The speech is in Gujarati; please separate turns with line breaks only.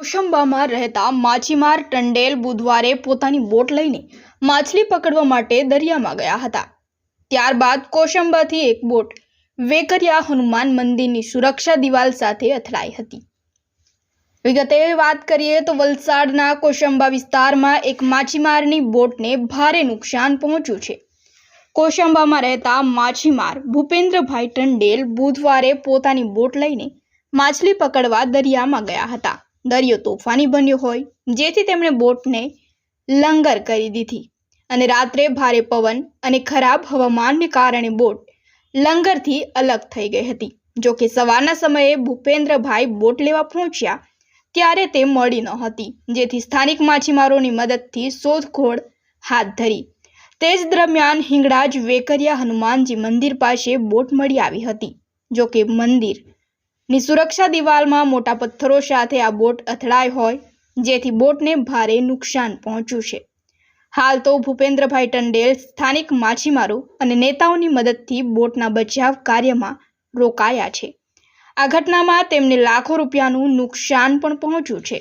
કોશંબામાં રહેતા માછીમાર ટંડેલ બુધવારે પોતાની બોટ લઈને માછલી પકડવા માટે દરિયામાં ગયા હતા. ત્યારબાદ કોશંબાથી એક બોટ વેકરિયા હનુમાન મંદિરની સુરક્ષા દિવાલ સાથે અથડાઈ હતી. વિગતે વાત કરીએ તો વલસાડના કોશંબા વિસ્તારમાં એક માછીમારની બોટને ભારે નુકસાન પહોંચ્યું છે. કોશંબામાં રહેતા માછીમાર ભૂપેન્દ્રભાઈ ટંડેલ બુધવારે પોતાની બોટ લઈને માછલી પકડવા દરિયામાં ગયા હતા. દરિયો તોફાની બન્યો હોય, જેથી તેમણે બોટને લંગર કરી દીધી. અને રાત્રે ભારે પવન અને ખરાબ હવામાનને કારણે બોટ લંગરથી અલગ થઈ ગઈ હતી. જો કે સવારના સમયે ભૂપેન્દ્રભાઈ બોટ લેવા પહોંચ્યા, ત્યારે તે મળી ન હતી, જેથી સ્થાનિક માછીમારોની મદદથી શોધખોળ હાથ ધરી. તે જ દરમિયાન હિંગળાજ વેકરિયા હનુમાનજી મંદિર પાસે બોટ મળી આવી હતી. જો કે મંદિરની સુરક્ષા દિવાલમાં મોટા પથ્થરો સાથે આ બોટ અથડાઈ હોય, જેથી બોટને ભારે નુકસાન પહોંચ્યું છે. હાલ તો ભૂપેન્દ્રભાઈ ટંડેલ સ્થાનિક માછીમારો અને નેતાઓની મદદથી બોટના બચાવ કાર્યમાં રોકાયા છે. આ ઘટનામાં તેમને લાખો રૂપિયાનું નુકસાન પણ પહોંચ્યું છે.